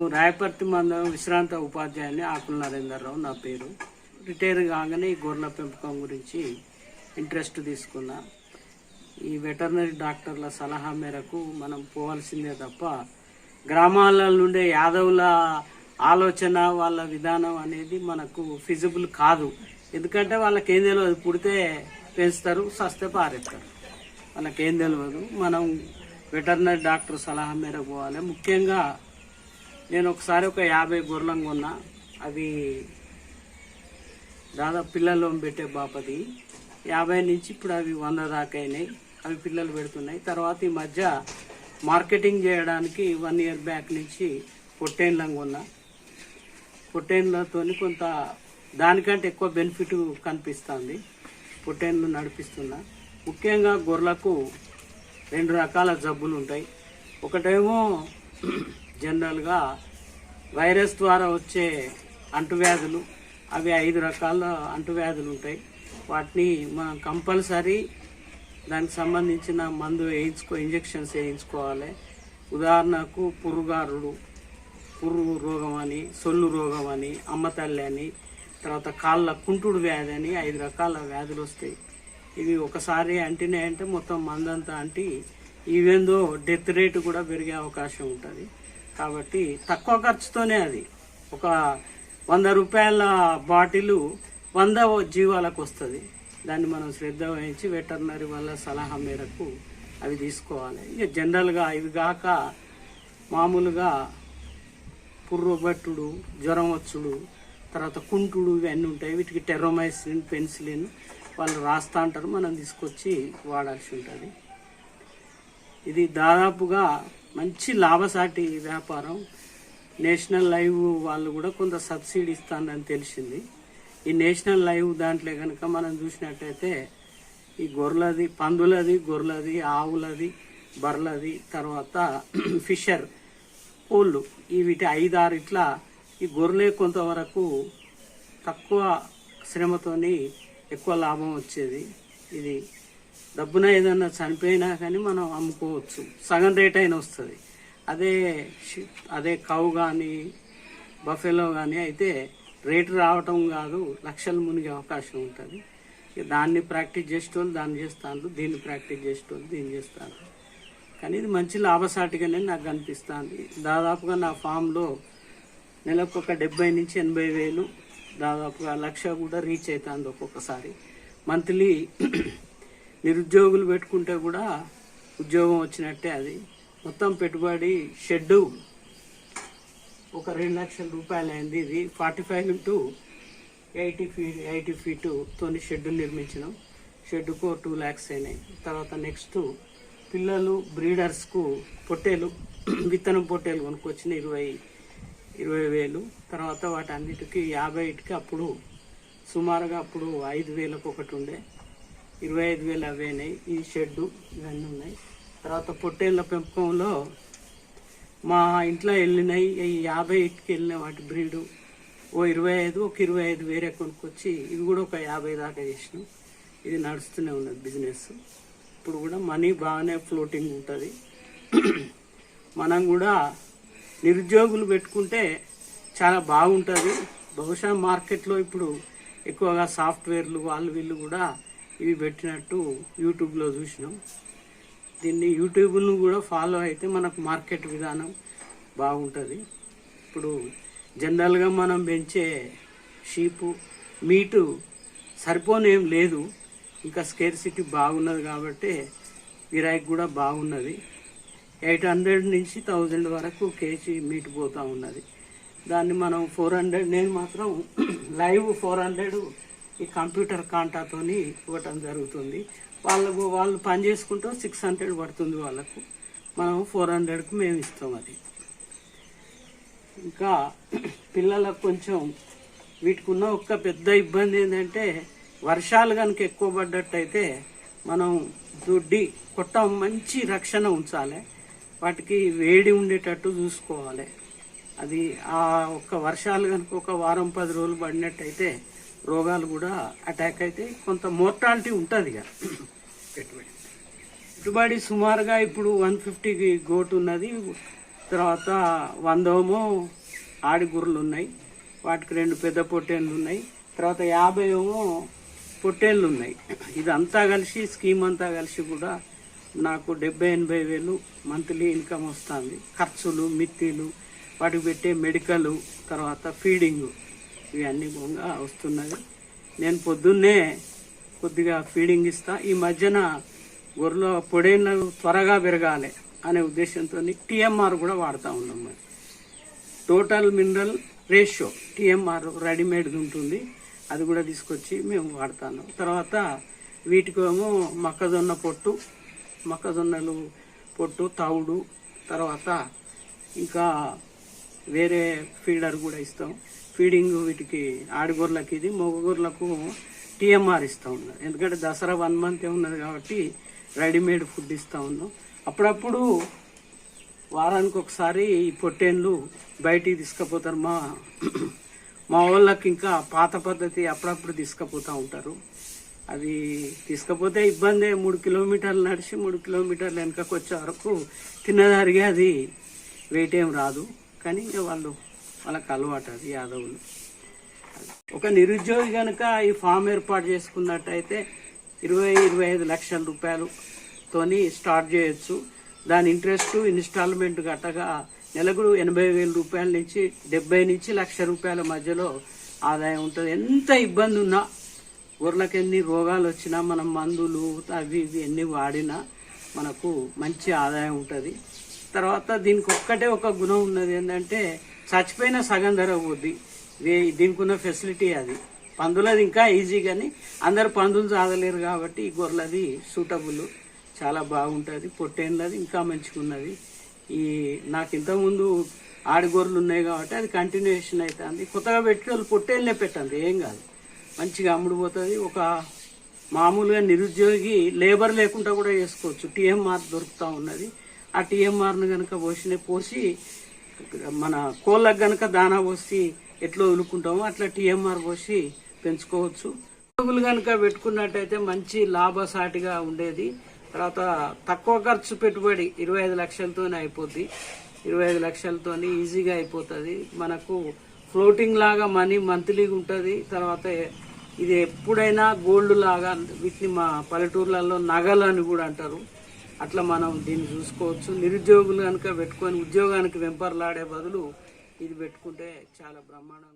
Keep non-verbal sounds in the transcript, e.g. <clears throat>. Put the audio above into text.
రాయపర్తి మండలం విశ్రాంత ఉపాధ్యాయుని ఆకుల నరేందర్రావు నా పేరు. రిటైర్ కాగానే ఈ గొర్రెల పెంపకం గురించి ఇంట్రెస్ట్ తీసుకున్నా. ఈ వెటర్నరీ డాక్టర్ల సలహా మేరకు మనం పోవాల్సిందే తప్ప గ్రామాల నుండే యాదవుల ఆలోచన వాళ్ళ విధానం అనేది మనకు ఫిజిబుల్ కాదు. ఎందుకంటే వాళ్ళకి ఏం తెలియదు పుడితే పెంచుతారు సస్తే పారేస్తారు. వాళ్ళకి ఏం తెలియదు మనం వెటర్నరీ డాక్టర్ సలహా మేరకు పోవాలి. ముఖ్యంగా నేను ఒకసారి ఒక యాభై గొర్రెలను కొన్నా అవి దాదాపు పిల్లలు పెట్టే బాపది. యాభై నుంచి ఇప్పుడు అవి వంద దాకా అయినాయి. అవి పిల్లలు పెడుతున్నాయి. తర్వాత ఈ మధ్య మార్కెటింగ్ చేయడానికి వన్ ఇయర్ బ్యాక్ నుంచి పొట్టేన్లను కొన్నా పొట్టేన్లతో కొంత దానికంటే ఎక్కువ బెనిఫిట్ కనిపిస్తుంది. పొట్టేన్లు నడిపిస్తున్నా. ముఖ్యంగా గొర్రెలకు రెండు రకాల జబ్బులు ఉంటాయి ఒకటేమో జనరల్గా వైరస్ ద్వారా వచ్చే అంటువ్యాధులు అవి ఐదు రకాల అంటువ్యాధులు ఉంటాయి. వాటిని మనం కంపల్సరీ దానికి సంబంధించిన మందు వేయించుకో ఇంజెక్షన్స్ వేయించుకోవాలి. ఉదాహరణకు పురుగారుడు పురుగు రోగం అని సొల్లు రోగం అని అమ్మతల్లి అని తర్వాత కాళ్ళ కుంటుడు వ్యాధి అని ఐదు రకాల వ్యాధులు వస్తాయి. ఇవి ఒకసారి అంటినాయంటే మొత్తం మందంతా అంటి ఈవెందో డెత్ రేటు కూడా పెరిగే అవకాశం ఉంటుంది. కాబట్టి తక్కువ ఖర్చుతోనే అది. ఒక వంద రూపాయల బాటిల్ వంద జీవాలకు వస్తుంది. దాన్ని మనం శ్రద్ధ వహించి వెటర్నరీ వాళ్ళ సలహా మేరకు అవి తీసుకోవాలి. ఇక జనరల్గా ఇవి కాక మామూలుగా పుర్రబట్టుడు జ్వరం వచ్చుడు తర్వాత కుంటుడు ఇవన్నీ ఉంటాయి. వీటికి టెర్రోమైసిన్ పెన్సిలిన్ వాళ్ళు రాస్తా అంటారు. మనం తీసుకొచ్చి వాడాల్సి ఉంటుంది. ఇది దాదాపుగా మంచి లాభసాటి వ్యాపారం. నేషనల్ లైవ్ వాళ్ళు కూడా కొంత సబ్సిడీ ఇస్తానని తెలిసింది. ఈ నేషనల్ లైవ్ దాంట్లో కనుక మనం చూసినట్టయితే ఈ గొర్రెలది పందులది గొర్రెలది ఆవులది బర్రెలది తర్వాత <clears throat> ఫిషర్ కోళ్ళు ఈ వీటి ఐదారు ఇట్లా ఈ గొర్రెలే కొంతవరకు తక్కువ శ్రమతోని ఎక్కువ లాభం వచ్చేది. ఇది డబ్బున ఏదన్నా చనిపోయినా కానీ మనం అమ్ముకోవచ్చు. సగం రేట్ అయినా వస్తుంది. అదే అదే కవు కానీ బఫెలో కానీ అయితే రేటు రావటం కాదు లక్షలు మునిగే అవకాశం ఉంటుంది. దాన్ని ప్రాక్టీస్ చేసేటోళ్ళు దాన్ని చేస్తాను దీన్ని ప్రాక్టీస్ చేసేటోళ్ళు దీన్ని చేస్తాను కానీ ఇది మంచి లాభసాటిగానే నాకు అనిపిస్తుంది. దాదాపుగా నా ఫామ్లో నెలకు ఒక డెబ్బై నుంచి ఎనభై వేలు దాదాపుగా లక్ష కూడా రీచ్ అవుతుంది ఒక్కొక్కసారి. మంత్లీ నిరుద్యోగులు పెట్టుకుంటే కూడా ఉద్యోగం వచ్చినట్టే అది. మొత్తం పెట్టుబడి షెడ్డు ఒక రెండు లక్షల రూపాయలు అయింది ఇది. Forty five into eighty feet eighty feet తోని షెడ్డు నిర్మించినాం. షెడ్డుకు టూ ల్యాక్స్ అయినాయి. తర్వాత నెక్స్ట్ పిల్లలు బ్రీడర్స్కు పొట్టేలు విత్తనం పొట్టేలు కొనుక్కొచ్చిన ఇరవై ఇరవై వేలు. తర్వాత వాటి అన్నిటికీ యాభైటికి అప్పుడు సుమారుగా అప్పుడు ఐదు వేలకు ఒకటి ఉండే. ఇరవై ఐదు వేలు అవైనాయి ఈ షెడ్డు ఇవన్నీ ఉన్నాయి. తర్వాత పొట్టేళ్ళ పెంపకంలో మా ఇంట్లో వెళ్ళినాయి. ఈ యాభై ఇటుకి వెళ్ళిన వాటి బ్రీడు. ఓ ఇరవై ఐదు ఒక ఇరవై ఐదు వేరే కొనుక్కొచ్చి ఇవి కూడా ఒక యాభై దాకా చేసినాం. ఇది నడుస్తూనే ఉన్నది బిజినెస్. ఇప్పుడు కూడా మనీ బాగానే ఫ్లోటింగ్ ఉంటుంది. మనం కూడా నిరుద్యోగులు పెట్టుకుంటే చాలా బాగుంటుంది. బహుశా మార్కెట్లో ఇప్పుడు ఎక్కువగా సాఫ్ట్వేర్లు వాళ్ళు వీళ్ళు కూడా ఇవి పెట్టినట్టు యూట్యూబ్లో చూసినాం. దీన్ని యూట్యూబ్ను కూడా ఫాలో అయితే మనకు మార్కెట్ విధానం బాగుంటుంది. ఇప్పుడు జనరల్గా మనం పెంచే షీపు మీటు సరిపోనేం లేదు. ఇంకా స్కేర్సిటీ బాగున్నది కాబట్టి గిరాయికి కూడా బాగున్నది. ఎయిట్ హండ్రెడ్ నుంచి థౌజండ్ వరకు కేజీ మీట్ పోతూ ఉన్నది. దాన్ని మనం ఫోర్ హండ్రెడ్ నేను మాత్రం <clears throat> లైవ్ ఫోర్ హండ్రెడ్ ఈ కంప్యూటర్ కాంటాతోని ఇవ్వటం జరుగుతుంది. వాళ్ళకు వాళ్ళు పని చేసుకుంటూ సిక్స్ హండ్రెడ్ పడుతుంది వాళ్ళకు. మనం ఫోర్ హండ్రెడ్కి మేము ఇస్తాం అది. ఇంకా పిల్లలకు కొంచెం వీటికి ఉన్న ఒక్క పెద్ద ఇబ్బంది ఏంటంటే వర్షాలు కనుక ఎక్కువ పడ్డట్టయితే మనం దొడ్డి కొట్ట మంచి రక్షణ ఉంచాలి. వాటికి వేడి ఉండేటట్టు చూసుకోవాలి. అది ఆ ఒక్క వర్షాలు కనుక ఒక వారం పది రోజులు పడినట్టయితే రోగాలు కూడా అటాక్ అయితే కొంత మోర్టాలిటీ ఉంటుంది ఇక. <clears throat> పెట్టుబడి పెట్టుబడి సుమారుగా ఇప్పుడు వన్ ఫిఫ్టీకి గోటు ఉన్నది. తర్వాత వందేమో ఆడి గుర్రలు ఉన్నాయి. వాటికి రెండు పెద్ద పొట్టేళ్ళు ఉన్నాయి. తర్వాత యాభై ఏమో పొట్టేళ్ళు ఉన్నాయి. <clears throat> ఇదంతా కలిసి స్కీమ్ అంతా కలిసి కూడా నాకు డెబ్బై ఎనభై వేలు మంత్లీ ఇన్కమ్ వస్తుంది. ఖర్చులు మిత్తిలు వాటికి పెట్టే మెడికల్ తర్వాత ఫీడింగ్ ఇవన్నీ కూడా వస్తున్నది. నేను పొద్దున్నే కొద్దిగా ఫీడింగ్ ఇస్తా. ఈ మధ్యన గొర్రెల పొడైన త్వరగా పెరగాలి అనే ఉద్దేశంతో టీఎంఆర్ కూడా వాడుతూ ఉన్నాం మరి. Total mineral ratio TMR readymade ఉంటుంది. అది కూడా తీసుకొచ్చి మేము వాడతాను. తర్వాత వీటికేమో మొక్కజొన్న పొట్టు మొక్కజొన్నలు పొట్టు తవుడు తర్వాత ఇంకా వేరే ఫీడర్ కూడా ఇస్తాం. ఫీడింగ్ వీటికి ఆడిగొర్రెలకి ఇది మగగొర్రెలకు టీఎంఆర్ ఇస్తా ఉన్నారు. ఎందుకంటే దసరా వన్ మంత్ ఉన్నది కాబట్టి రెడీమేడ్ ఫుడ్ ఇస్తూ ఉన్నాం. అప్పుడప్పుడు వారానికి ఒకసారి ఈ పొట్టేళ్ళు బయటికి తీసుకుపోతారు. మా <clears throat> మా వాళ్ళకి ఇంకా పాత పద్ధతి అప్పుడప్పుడు తీసుకుపోతూ ఉంటారు. అది తీసుకపోతే ఇబ్బంది. మూడు కిలోమీటర్లు నడిచి మూడు కిలోమీటర్లు వెనకకు వచ్చే వరకు తిన్నదారిగా అది వెయిట్ ఏం రాదు. కానీ ఇంకా వాళ్ళు వాళ్ళకి అలవాటు అది యాదవులు. ఒక నిరుద్యోగి కనుక ఈ ఫామ్ ఏర్పాటు చేసుకున్నట్టయితే ఇరవై ఇరవై ఐదు లక్షల రూపాయలుతోని స్టార్ట్ చేయొచ్చు. దాని ఇంట్రెస్ట్ ఇన్స్టాల్మెంట్ గట్టగా నెలకు ఎనభై వేల రూపాయల నుంచి డెబ్బై నుంచి లక్ష రూపాయల మధ్యలో ఆదాయం ఉంటుంది. ఎంత ఇబ్బంది ఉన్నా గొర్రెలకు ఎన్ని రోగాలు వచ్చినా మనం మందులు అవి ఇవి ఎన్ని వాడినా మనకు మంచి ఆదాయం ఉంటుంది. తర్వాత దీనికి ఒక్కటే ఒక గుణం ఉన్నది ఏంటంటే చచ్చిపోయిన సగం ధర పోద్ది. దీనికి ఉన్న ఫెసిలిటీ అది. పందులది ఇంకా ఈజీ కానీ అందరు పందులు చాదలేరు కాబట్టి ఈ గొర్రెలది సూటబుల్ చాలా బాగుంటుంది. పొట్టేళ్ళది ఇంకా మంచిగా ఉన్నది ఈ నాకు ఇంతకుముందు ఆడి గొర్రెలు ఉన్నాయి కాబట్టి అది కంటిన్యూషన్ అవుతుంది కొత్తగా పెట్టి వాళ్ళు పొట్టేళ్ళనే పెట్టండి. ఏం కాదు. మంచిగా అమ్ముడుపోతుంది ఒక మామూలుగా నిరుద్యోగి లేబర్ లేకుండా కూడా చేసుకోవచ్చు. టీఎంఆర్ దొరుకుతూ ఉన్నది. ఆ టీఎంఆర్ను కనుక పోసిన పోసి మన కోళ్ళకు గనక దానా పోసి ఎట్లా వదులుకుంటామో అట్లా టీఎంఆర్ పోసి పెంచుకోవచ్చు. పురుగులు కనుక పెట్టుకున్నట్టయితే మంచి లాభసాటిగా ఉండేది. తర్వాత తక్కువ ఖర్చు పెట్టుబడి ఇరవై ఐదు లక్షలతోనే అయిపోద్ది. ఇరవై ఐదు లక్షలతోనే ఈజీగా అయిపోతుంది. మనకు ఫ్లోటింగ్ లాగా మనీ మంత్లీగా ఉంటుంది. తర్వాత ఇది ఎప్పుడైనా గోల్డ్ లాగా వీటిని మా పల్లెటూర్లలో నగలు అని కూడా అంటారు. అట్లా మనం దీన్ని చూసుకోవచ్చు. నిరుద్యోగులు కనుక పెట్టుకొని ఉద్యోగానికి వెంపర్లాడే బదులు ఇది పెట్టుకుంటే చాలా బ్రహ్మాండంగా